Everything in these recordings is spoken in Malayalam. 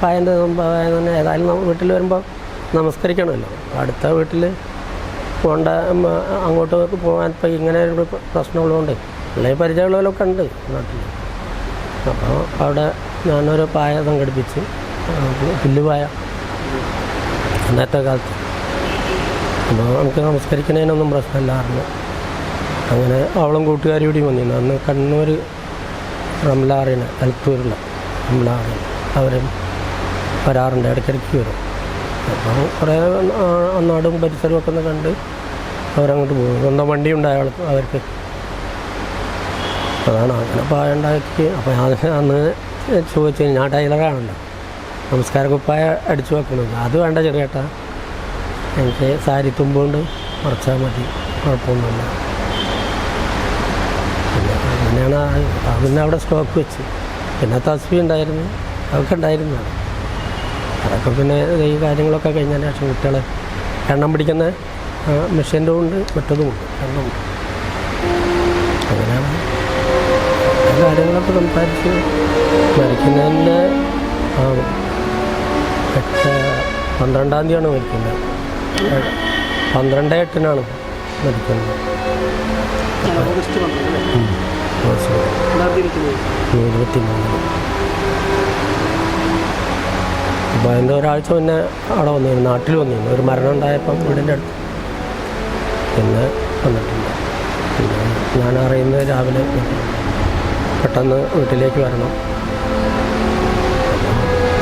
പായന്റെ തന്നെ ഏതായാലും വീട്ടിൽ വരുമ്പോൾ നമസ്കരിക്കണമല്ലോ. അടുത്ത വീട്ടിൽ പോണ്ട ഉം, അങ്ങോട്ട് പോകാൻ ഇപ്പം ഇങ്ങനെ ഒരു പ്രശ്നമുള്ളതുകൊണ്ട് അല്ലെങ്കിൽ പരിചയമുള്ളവരൊക്കെ ഉണ്ട് നാട്ടിൽ അപ്പോൾ അവിടെ ഞാനൊരു പായ സംഘടിപ്പിച്ച് പുല്ലുപായ അന്നത്തെ കാലത്ത്. അപ്പോൾ നമുക്ക് നമസ്കരിക്കുന്നതിനൊന്നും പ്രശ്നമില്ലായിരുന്നു. അങ്ങനെ അവളും കൂട്ടുകാരി കൂടി വന്നിരുന്നു അന്ന് കണ്ണൂർ റംലാറിന് അൽത്തൂരിൽ റംലാറിന് അവരും വരാറുണ്ട് ഇടയ്ക്കിടയ്ക്ക് വരും. അപ്പോൾ കുറേ നാടും പരിസരവും ഒക്കെ ഒന്ന് കണ്ട് അവരങ്ങോട്ട് പോകും. സ്വന്തം വണ്ടി ഉണ്ടായ അവർക്ക്. അതാണ് അങ്ങനെ പായ ഉണ്ടാക്കി അപ്പോൾ അന്ന് ചോദിച്ചു ഞാൻ ടൈലറാണല്ലോ. നമസ്കാര കുപ്പായ അടിച്ചു വെക്കണമെന്ന് അത് വേണ്ട ചെറിയേട്ടാ. എനിക്ക് സാരി തുമ്പുകൊണ്ട് മറച്ചാൽ മതി. കുഴപ്പമൊന്നുമില്ല. പിന്നെ അങ്ങനെയാണ് പിന്നെ അവിടെ സ്റ്റോക്ക് വെച്ച്. പിന്നെ തസ്ബി ഉണ്ടായിരുന്നു. അതൊക്കെ ഉണ്ടായിരുന്നു. അതൊക്കെ പിന്നെ ഈ കാര്യങ്ങളൊക്കെ കഴിഞ്ഞതിന് ശേഷം കുട്ടികൾ എണ്ണം പിടിക്കുന്ന മെഷീന്റെ ഉണ്ട് മറ്റതും ഉണ്ട് എണ്ണം ഉണ്ട്. അങ്ങനെയാണ് കാര്യങ്ങളൊക്കെ സംസാരിച്ച് മരിക്കുന്നതിന്റെ എട്ട് പന്ത്രണ്ടാം തീയതിയാണ് മരിക്കുന്നത്. പന്ത്രണ്ട് എട്ടിനാണ് മരിക്കുന്നത്. ഓഗസ്റ്റ് ഇരുപത്തി മൂന്ന് അപ്പോൾ അതിന്റെ ഒരാഴ്ച മുന്നേ അവിടെ വന്നിരുന്നു നാട്ടിൽ വന്നിരുന്നു. ഒരു മരണം ഉണ്ടായപ്പം വീടിന്റെ അടുത്ത് പിന്നെ വന്നിട്ടില്ല പിന്നെ ഞാൻ അറിയുന്നത് രാവിലെ പെട്ടെന്ന് വീട്ടിലേക്ക് വരണം.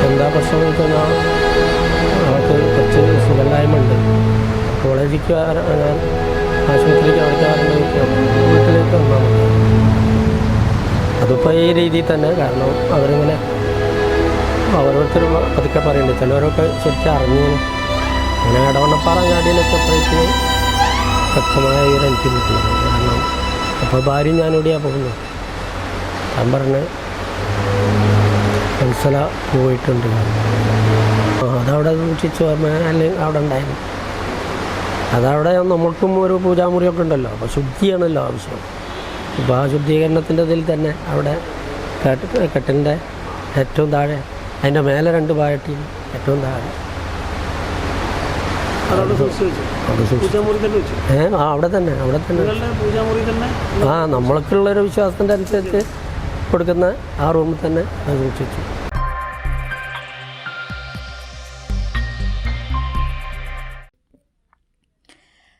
എന്താ പ്രശ്നം എന്ന് വെച്ചാൽ അവൾക്ക് കുറച്ച് സുഖമില്ലായ്മ ഉണ്ട്. കോളേജിലേക്ക് ഞാൻ ആശുപത്രിക്ക് അവിടേക്ക് വരേണ്ട വീട്ടിലേക്ക് വന്നാൽ മതി. അതിപ്പോൾ ഈ രീതിയിൽ തന്നെ കാരണം അവരിങ്ങനെ ഓരോരുത്തർ പതുക്കെ പറയുന്നുണ്ട്. ചിലവരൊക്കെ ശരിക്കും അറിഞ്ഞു അങ്ങനെ ഇടവണ്ണപ്പാറ അങ്ങാടിയിലൊക്കെ എപ്പോഴേക്കും വ്യക്തമായ ഒരു എനിക്ക് കിട്ടുന്നത് കാരണം അപ്പോൾ ഭാര്യ ഞാനിവിടെയാണ് പോകുന്നത്. ഞാൻ പറഞ്ഞ് മനസ്സില പോയിട്ടുണ്ട്. അതവിടെ സൂക്ഷിച്ച് അല്ലെങ്കിൽ അവിടെ ഉണ്ടായിരുന്നു അതവിടെ നമ്മൾക്കും ഒരു പൂജാമുറിയൊക്കെ ഉണ്ടല്ലോ. അപ്പോൾ ശുദ്ധിയാണല്ലോ ആവശ്യം. ഇപ്പോൾ ആ ശുദ്ധീകരണത്തിന്റെ ഇതിൽ തന്നെ അവിടെ കെട്ട് കെട്ടിന്റെ ഏറ്റവും താഴെ അതിന്റെ മേലെ രണ്ട് പായട്ടി ഏറ്റവും താഴെ. ഏ ആ അവിടെ തന്നെ അവിടെ തന്നെ. നിങ്ങളുടെ പൂജാമുറി തന്നെ? ആ നമ്മൾക്കുള്ളൊരു വിശ്വാസത്തിന്റെ അനുസരിച്ച് കൊടുക്കുന്ന ആ റൂമിൽ തന്നെ അത് സൂക്ഷിച്ചു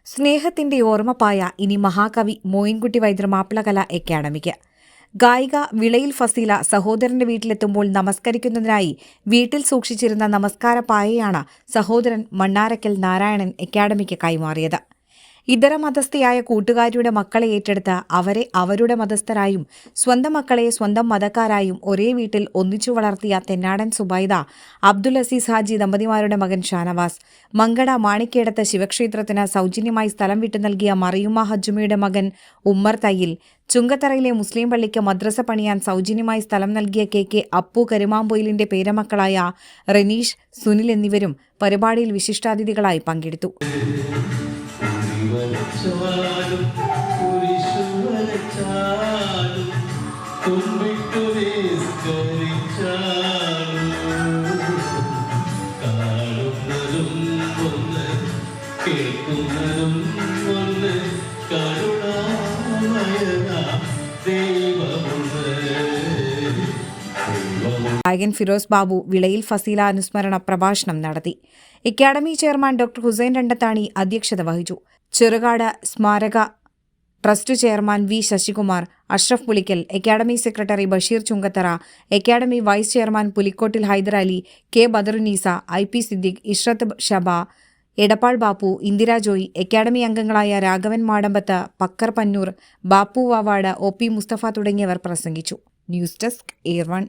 സ്നേഹത്തിന്റെ ഓർമ്മപ്പായ ഇനി മഹാകവി മോയിൻകുട്ടി വൈദ്യർ മാപ്പിളകല അക്കാഡമിക്ക് ഗായിക വിളയിൽ ഫസീല സഹോദരന്റെ വീട്ടിലെത്തുമ്പോൾ നമസ്കരിക്കുന്നതിനായി വീട്ടിൽ സൂക്ഷിച്ചിരുന്ന നമസ്കാര പായയാണ് സഹോദരൻ മണ്ണാരക്കൽ നാരായണൻ അക്കാഡമിക്ക് കൈമാറിയത്. ഇതര മതസ്ഥയായ കൂട്ടുകാരിയുടെ മക്കളെ ഏറ്റെടുത്ത് അവരെ അവരുടെ മതസ്ഥരായും സ്വന്തം മക്കളെ സ്വന്തം മതക്കാരായും ഒരേ വീട്ടിൽ ഒന്നിച്ചു വളർത്തിയ തെന്നാടൻ സുബൈദ അബ്ദുൽ അസീസ് ഹാജി ദമ്പതിമാരുടെ മകൻ ഷാനവാസ് മങ്കട മാണിക്കേടത്ത് ശിവക്ഷേത്രത്തിന് സൗജന്യമായി സ്ഥലം വിട്ടു നൽകിയ മറിയുമ്മ ഹജ്ജുമയുടെ മകൻ ഉമ്മർ തയ്യിൽ ചുങ്കത്തറയിലെ മുസ്ലിം പള്ളിക്ക് മദ്രസ പണിയാൻ സൗജന്യമായി സ്ഥലം നൽകിയ കെ കെ അപ്പു കരുമാമ്പൊയിലിന്റെ പേരമക്കളായ റനീഷ് സുനിൽ എന്നിവരും പരിപാടിയിൽ വിശിഷ്ടാതിഥികളായി പങ്കെടുത്തു. വരച്ചാലും കുരിശു വരച്ചാലും തുമ്പിട്ടു കാണുന്നതും ഒന്ന് കേൾക്കുന്നതും ഒന്ന് കരുണാമയന ഗായകൻ ഫിറോസ് ബാബു വിളയിൽ ഫസീല അനുസ്മരണ പ്രഭാഷണം നടത്തി. Academy chairman doctor Hussain Randathani അധ്യക്ഷത വഹിച്ചു. ചെറുകാട് സ്മാരക trust chairman V Sasikumar Ashraf Pulikkal academy secretary Basheer Chungathara academy vice chairman Pulikkottil Hyderali K Badarunnisa I P Siddique Ishrath Shaba Edappal Bappu Indira Joy academy അംഗങ്ങളായ Raghavan Madambath pucker Pannur Bappu Vavad O P Musthafa തുടങ്ങിയവർ പ്രസംഗിച്ചു. News desk air one.